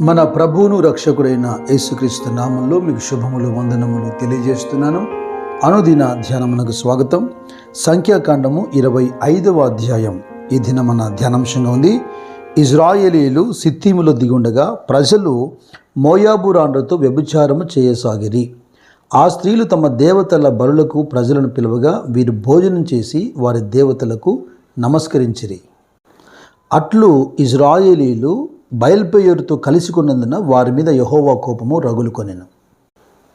మన ప్రభువును రక్షకుడైన యేసుక్రీస్తు నామంలో మీకు శుభములు వందనములు తెలియజేస్తున్నాను. అనుదిన ధ్యానమునకు స్వాగతం. సంఖ్యాకాండము ఇరవై ఐదవ అధ్యాయం. ఈ దిన మన ధ్యానాంశంగా ఉంది. ఇజ్రాయేలీలు సిత్తీములో దిగుండగా ప్రజలు మోయాబురాండ్రతో వ్యభిచారము చేయసాగిరి. ఆ స్త్రీలు తమ దేవతల బరులకు ప్రజలను పిలువగా వీరు భోజనం చేసి వారి దేవతలకు నమస్కరించిరి. అట్లు ఇజ్రాయేలీలు బయల్పేరుతో కలిసి కొన్నందున వారి మీద యహోవా కోపము రగులుకొనెను.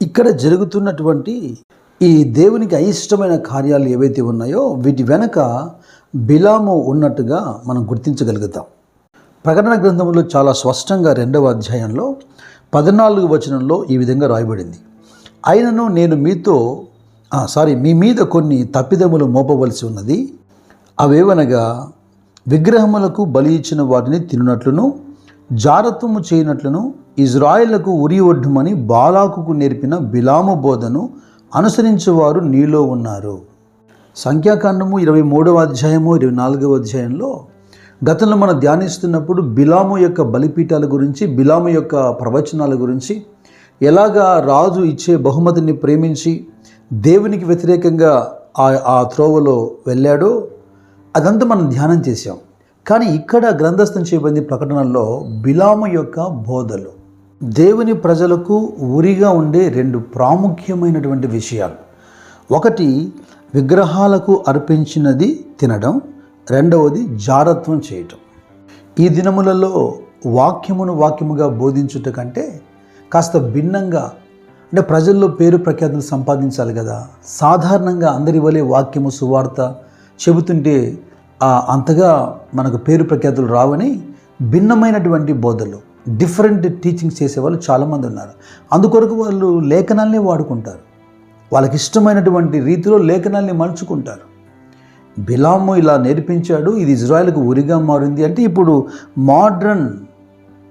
ఇక్కడ జరుగుతున్నటువంటి ఈ దేవునికి అయిష్టమైన కార్యాలు ఏవైతే ఉన్నాయో వీటి వెనక బిలాము ఉన్నట్టుగా మనం గుర్తించగలుగుతాం. ప్రకటన గ్రంథంలో చాలా స్పష్టంగా రెండవ అధ్యాయంలో పద్నాలుగు వచనంలో ఈ విధంగా రాయబడింది. అయినను నేను మీతో సారీ మీ మీద కొన్ని తప్పిదములు మోపవలసి ఉన్నది. అవేవనగా విగ్రహములకు బలి ఇచ్చిన వాటిని తినునట్లును జారత్వము చేయనట్లను ఇజ్రాయిలకు ఉరి ఒడ్డుమని బాలాకుకు నేర్పిన బిలాము బోధను అనుసరించేవారు నీలో ఉన్నారు. సంఖ్యాకాండము ఇరవై మూడవ అధ్యాయము ఇరవై నాలుగవ అధ్యాయంలో గతంలో మనం ధ్యానిస్తున్నప్పుడు బిలాము యొక్క బలిపీఠాల గురించి బిలాము యొక్క ప్రవచనాల గురించి ఎలాగా రాజు ఇచ్చే బహుమతిని ప్రేమించి దేవునికి వ్యతిరేకంగా ఆ ఆ త్రోవలో వెళ్ళాడో అదంతా మనం ధ్యానం చేశాం. కానీ ఇక్కడ గ్రంథస్థం చేయబడింది ప్రకటనలో బిలాము యొక్క బోధలు దేవుని ప్రజలకు ఉరిగా ఉండే రెండు ప్రాముఖ్యమైనటువంటి విషయాలు. ఒకటి విగ్రహాలకు అర్పించినది తినడం. రెండవది జారత్వం చేయటం. ఈ దినములలో వాక్యమును వాక్యముగా బోధించుట కంటే కాస్త భిన్నంగా అంటే ప్రజల్లో పేరు ప్రఖ్యాతులు సంపాదించాలి కదా. సాధారణంగా అందరి వలె వాక్యము సువార్త చెబుతుంటే అంతగా మనకు పేరు ప్రఖ్యాతులు రావని భిన్నమైనటువంటి బోధలు డిఫరెంట్ టీచింగ్స్ చేసేవాళ్ళు చాలామంది ఉన్నారు. అందుకొరకు వాళ్ళు లేఖనాల్ని వాడుకుంటారు. వాళ్ళకి ఇష్టమైనటువంటి రీతిలో లేఖనాల్ని మలుచుకుంటారు. బిలాము ఇలా నేర్పించాడు ఇది ఇజ్రాయెల్కు ఉరిగా మారింది అంటే ఇప్పుడు మోడ్రన్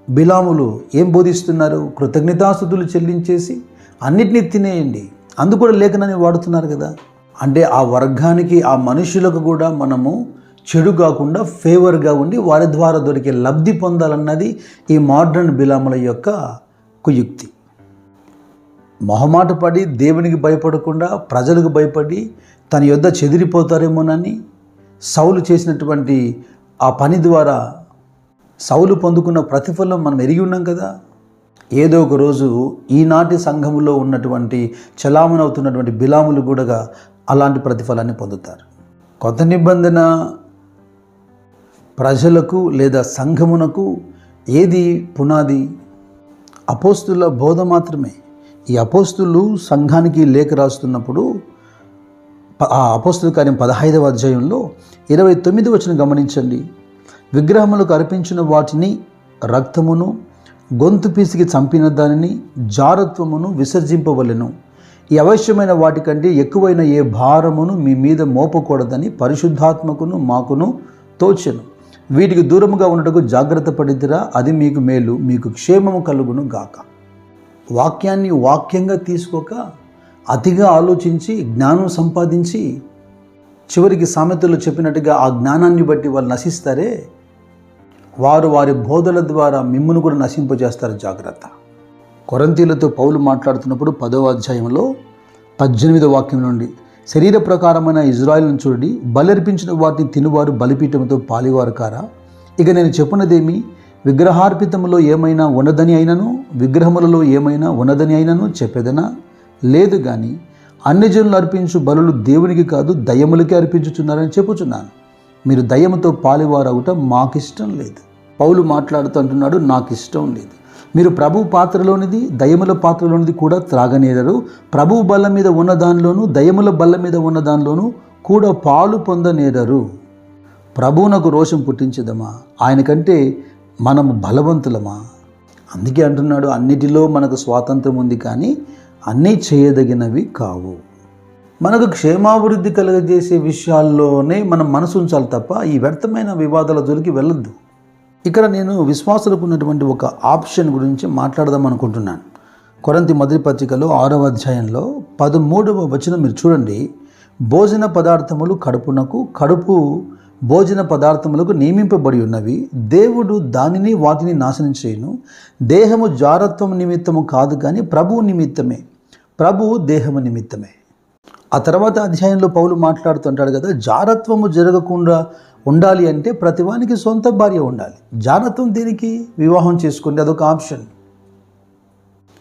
బిలాములు ఏం బోధిస్తున్నారు? కృతజ్ఞతాస్థుతులు చెల్లించేసి అన్నిటినీ తినేయండి. అందుకు కూడా లేఖనాన్ని వాడుతున్నారు కదా. అంటే ఆ వర్గానికి ఆ మనుషులకు కూడా మనము చెడు కాకుండా ఫేవర్గా ఉండి వారి ద్వారా దొరికే లబ్ధి పొందాలన్నది ఈ మోడ్రన్ బిలాముల యొక్క కుయుక్తి. మొహమాట పడి దేవునికి భయపడకుండా ప్రజలకు భయపడి తన యొద్ద చెదిరిపోతారేమోనని సౌలు చేసినటువంటి ఆ పని ద్వారా సౌలు పొందుకున్న ప్రతిఫలం మనం ఎరిగి ఉన్నాం కదా. ఏదో ఒక రోజు ఈనాటి సంఘములో ఉన్నటువంటి చలామణవుతున్నటువంటి బిలాములు కూడా అలాంటి ప్రతిఫలాన్ని పొందుతారు. కొత్త నిబంధన ప్రజలకు లేదా సంఘమునకు ఏది పునాది? అపోస్తుల బోధ మాత్రమే. ఈ అపోస్తులు సంఘానికి లేఖ రాస్తున్నప్పుడు ఆ అపోస్తుల కార్యం పదహైదవ అధ్యాయంలో ఇరవై తొమ్మిది వచ్చిన గమనించండి. విగ్రహములకు అర్పించిన వాటిని రక్తమును గొంతు పీసికి చంపిన దానిని జారత్వమును విసర్జింపవలెను. ఈ అవశ్యమైన వాటికంటే ఎక్కువైన ఏ భారమును మీ మీద మోపకూడదని పరిశుద్ధాత్మకును మాకును తోచెను. వీటికి దూరముగా ఉండటకు జాగ్రత్త పడిద్దిరా అది మీకు మేలు మీకు క్షేమము కలుగును గాక. వాక్యాన్ని వాక్యంగా తీసుకోక అతిగా ఆలోచించి జ్ఞానం సంపాదించి చివరికి సామెతలు చెప్పినట్టుగా ఆ జ్ఞానాన్ని బట్టి వాళ్ళు నశిస్తారే? వారు వారి బోధల ద్వారా మిమ్మును కూడా నశింపజేస్తారు జాగ్రత్త. కొరంతీలతో పౌలు మాట్లాడుతున్నప్పుడు పదవ అధ్యాయంలో పద్దెనిమిదో వాక్యం నుండి శరీర ప్రకారమైన ఇజ్రాయిల్ను చూడండి. బలర్పించిన వాటిని తినువారు బలిపీఠంతో పాలివారు కారా? ఇక నేను చెప్పినదేమి? విగ్రహార్పితములో ఏమైనా ఉన్నదని అయినను? విగ్రహములలో ఏమైనా ఉన్నదని అయినను చెప్పేదనా? లేదు కానీ అన్నిజనులు అర్పించు బలులు దేవునికి కాదు దయ్యములకే అర్పించుచున్నారని చెప్పుచున్నాను. మీరు దయ్యముతో పాలివారవుట మాకిష్టం లేదు. పౌలు మాట్లాడుతూ అంటున్నాడు నాకు ఇష్టం లేదు. మీరు ప్రభు పాత్రలోనిది దయముల పాత్రలోనిది కూడా త్రాగనేరరు ప్రభు బల్ల మీద ఉన్న దానిలోనూ దయముల బల్ల మీద ఉన్న దానిలోనూ కూడా పాలు పొందనేరరు ప్రభువునకు రోషం పుట్టించదమా? ఆయనకంటే మనము బలవంతులమా? అందుకే అంటున్నాడు అన్నిటిలో మనకు స్వాతంత్రం ఉంది కానీ అన్నీ చేయదగినవి కావు. మనకు క్షేమాభివృద్ధి కలగజేసే విషయాల్లోనే మనం మనసు ఉంచాలి తప్ప ఈ వ్యర్థమైన వివాదాల జోలికి వెళ్ళొద్దు. ఇక్కడ నేను విశ్వాసులకు ఉన్నటువంటి ఒక ఆప్షన్ గురించి మాట్లాడదాం అనుకుంటున్నాను. కొరంతి మొదటి పత్రికలో ఆరవ అధ్యాయంలో పదమూడవ వచనం మీరు చూడండి. భోజన పదార్థములు కడుపునకు కడుపు భోజన పదార్థములకు నియమింపబడి ఉన్నవి. దేవుడు దానిని వాటిని నాశనం చేయను. దేహము జారత్వం నిమిత్తము కాదు కానీ ప్రభువు నిమిత్తమే. ప్రభువు దేహము నిమిత్తమే. ఆ తర్వాత అధ్యాయంలో పౌలు మాట్లాడుతుంటాడు కదా జారత్వము జరగకుండా ఉండాలి అంటే ప్రతివానికి సొంత భార్య ఉండాలి. జారత్వం దీనికి? వివాహం చేసుకోండి అదొక ఆప్షన్.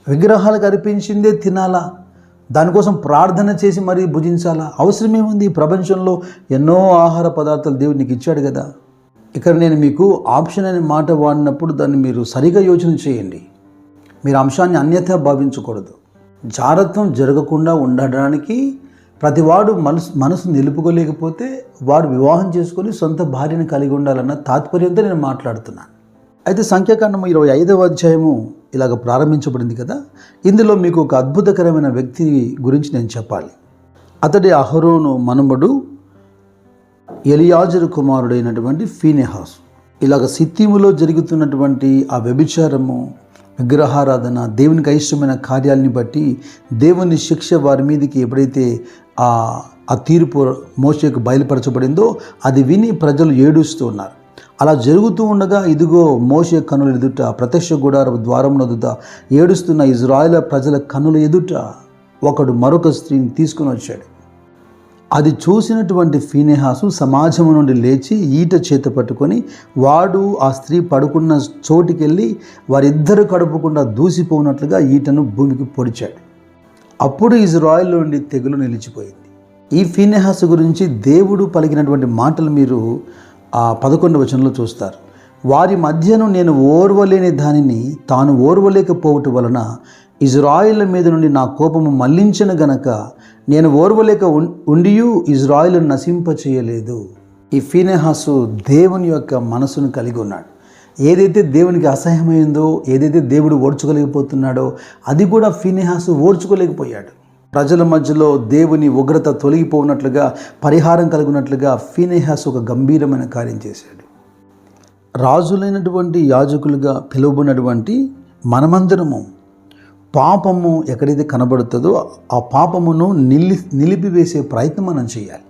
విగ్రహాలకు అర్పించిందే తినాలా? దానికోసం ప్రార్థన చేసి మరీ భుజించాలా? అవసరమేముంది? ఈ ప్రపంచంలో ఎన్నో ఆహార పదార్థాలు దేవుడు నీకు ఇచ్చాడు కదా. ఇక్కడ నేను మీకు ఆప్షన్ అనే మాట వాడినప్పుడు దాన్ని మీరు సరిగా యోచన చేయండి. మీరు అంశాన్ని అన్యథా భావించకూడదు. జారత్వం జరగకుండా ఉండడానికి ప్రతివాడు మనసు మనసు నిలుపుకోలేకపోతే వాడు వివాహం చేసుకొని సొంత భార్యను కలిగి ఉండాలన్న తాత్పర్యంతో నేను మాట్లాడుతున్నాను అయితే సంఖ్యాకాండము ఇరవై ఐదవ అధ్యాయము ఇలాగ ప్రారంభించబడింది కదా? ఇందులో మీకు ఒక అద్భుతకరమైన వ్యక్తి గురించి నేను చెప్పాలి. అతడి అహరోను మనుమడు ఎలియాజరు కుమారుడైనటువంటి ఫీనెహాస్. ఇలాగ సిత్తిములో జరుగుతున్నటువంటి ఆ వ్యభిచారము విగ్రహారాధన దేవునికి అయిష్టమైన కార్యాలని బట్టి దేవుని శిక్ష వారి మీదకి ఎప్పుడైతే ఆ ఆ తీర్పు మోసకు బయలుపరచబడిందో అది విని ప్రజలు ఏడుస్తూ ఉన్నారు. అలా జరుగుతూ ఉండగా ఇదిగో మోసే కనుల ఎదుట ప్రత్యక్ష గుడార ద్వారం ఎదుట ఏడుస్తున్న ఇజ్రాయెల్ ప్రజల కనుల ఎదుట ఒకడు మరొక స్త్రీని తీసుకుని వచ్చాడు. అది చూసినటువంటి ఫీనెహాసు సమాజం నుండి లేచి ఈట చేత పట్టుకొని వాడు ఆ స్త్రీ పడుకున్న చోటికెళ్ళి వారిద్దరు కడుపుకుండా దూసిపోనట్లుగా ఈటను భూమికి పొడిచాడు. అప్పుడు ఇజ్రాయిల్ నుండి తెగులు నిలిచిపోయింది. ఈ ఫీనెహాసు గురించి దేవుడు పలికినటువంటి మాటలు మీరు ఆ పదకొండు వచనంలో చూస్తారు. వారి మధ్యను నేను ఓర్వలేని దానిని తాను ఓర్వలేకపోవటం వలన ఇజ్రాయిల్ మీద నుండి నా కోపము మళ్ళించిన గనక నేను ఓర్వలేక ఉండియు ఇజ్రాయిల్ నశింప చేయలేదు ఈ ఫీనెహాసు దేవుని యొక్క మనసును కలిగి ఉన్నాడు. ఏదైతే దేవునికి అసహ్యమైందో ఏదైతే దేవుడు ఓడ్చుకోలేకపోతున్నాడో అది కూడా ఫీనెహాసు ఓడ్చుకోలేకపోయాడు ప్రజల మధ్యలో దేవుని ఉగ్రత తొలగిపోనట్లుగా పరిహారం కలిగినట్లుగా ఫీనెహాస్ ఒక గంభీరమైన కార్యం చేశాడు. రాజులైనటువంటి యాజకులుగా పిలువబడినటువంటి మనమందరము పాపము ఎక్కడైతే కనబడుతుందో ఆ పాపమును నిలి నిలిపివేసే ప్రయత్నం మనం చేయాలి.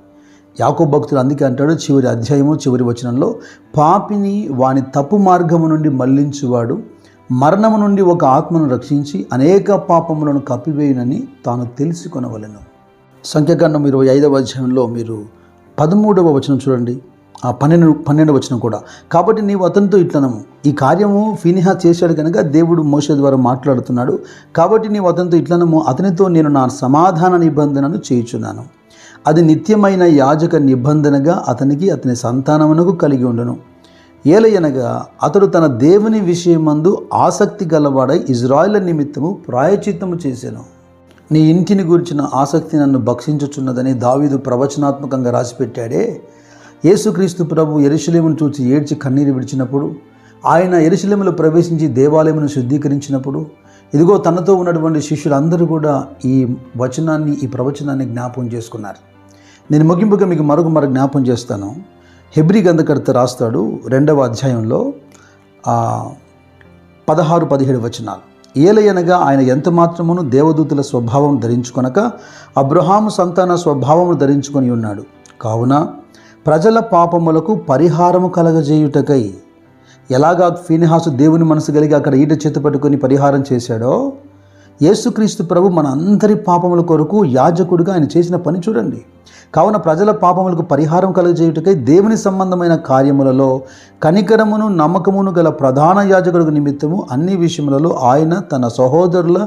యాకో భక్తులు అందుకే అంటాడు చివరి అధ్యాయము చివరి వచనంలో పాపిని వాని తప్పు మార్గము నుండి మళ్ళించువాడు మరణము నుండి ఒక ఆత్మను రక్షించి అనేక పాపములను కప్పివేయనని తాను తెలుసుకొనవలను. సంఖ్యాకాండం ఇరవై ఐదవ అధ్యాయంలో మీరు పదమూడవ వచనం చూడండి. ఆ పన్నెండు పన్నెండు వచ్చిన కూడా. కాబట్టి నీవు అతనితో ఇట్లనము. ఈ కార్యము ఫినిహా చేశాడు కనుక దేవుడు మోస ద్వారా మాట్లాడుతున్నాడు. కాబట్టి నీవు అతనితో ఇట్లనము. అతనితో నేను నా సమాధాన నిబంధనను చేయుచున్నాను. అది నిత్యమైన యాజక నిబంధనగా అతనికి అతని సంతానమునకు కలిగి ఉండను. ఏలయనగా అతడు తన దేవుని విషయమందు ఆసక్తి గలవాడై ఇజ్రాయిల నిమిత్తము ప్రాయచిత్తము చేశాను నీ ఇంటిని గురించిన ఆసక్తి నన్ను భక్షించుచున్నదని దావీదు ప్రవచనాత్మకంగా రాసిపెట్టాడే. యేసుక్రీస్తు ప్రభు ఎరుశలేమును చూచి ఏడ్చి కన్నీరు విడిచినప్పుడు ఆయన ఎరుశలేములో ప్రవేశించి దేవాలయమును శుద్ధీకరించినప్పుడు ఇదిగో తనతో ఉన్నటువంటి శిష్యులందరూ కూడా ఈ వచనాన్ని ఈ ప్రవచనాన్ని జ్ఞాపం చేసుకున్నారు. నేను ముగింపుగా మీకు మరొక మరొక జ్ఞాపం చేస్తాను. హెబ్రి గంధకర్త రాస్తాడు రెండవ అధ్యాయంలో పదహారు పదిహేడు వచనాలు. ఏలయనగా ఆయన ఎంత మాత్రమును దేవదూతుల స్వభావం ధరించుకొనక అబ్రహాము సంతాన స్వభావమును ధరించుకొని ఉన్నాడు. కావున ప్రజల పాపములకు పరిహారము కలగజేయుటకై ఎలాగా ఫీనిహాసు దేవుని మనసు కలిగి అక్కడ ఈట చేత పట్టుకుని పరిహారం చేశాడో యేసుక్రీస్తు ప్రభు మన అందరి పాపముల కొరకు యాజకుడిగా ఆయన చేసిన పని చూడండి. కావున ప్రజల పాపములకు పరిహారం కలుగజేయుటకై దేవుని సంబంధమైన కార్యములలో కనికరమును నమ్మకమును గల ప్రధాన యాజకుడు నిమిత్తము అన్ని విషయములలో ఆయన తన సహోదరుల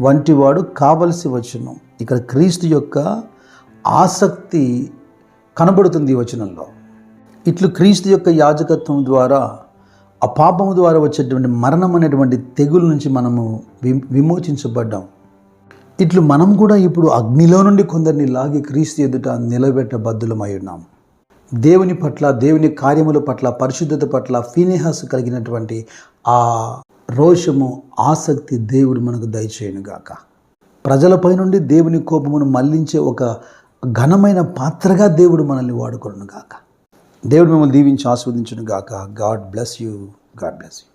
వంటివాడు కావలసి వచ్చును. ఇక్కడ క్రీస్తు యొక్క ఆసక్తి కనబడుతుంది ఈ వచనంలో. ఇట్లు క్రీస్తు యొక్క యాజకత్వం ద్వారా ఆ పాపము ద్వారా వచ్చేటువంటి మరణం అనేటువంటి తెగుల నుంచి మనము విమోచించబడ్డాం. ఇట్లు మనం కూడా ఇప్పుడు అగ్నిలో నుండి కొందరిని లాగి క్రీస్తు ఎదుట నిలబెట్టబద్దులమై ఉన్నాం. దేవుని పట్ల దేవుని కార్యముల పట్ల పరిశుద్ధత పట్ల ఫీనిహాస్ కలిగినటువంటి ఆ రోషము ఆసక్తి దేవుడు మనకు దయచేయనుగాక. ప్రజలపై నుండి దేవుని కోపమును మళ్ళించే ఒక ఘనమైన పాత్రగా దేవుడు మనల్ని వాడుకొను గాక దేవుడు మిమ్మల్ని దీవించి ఆస్వాదించును గాక God bless you God bless you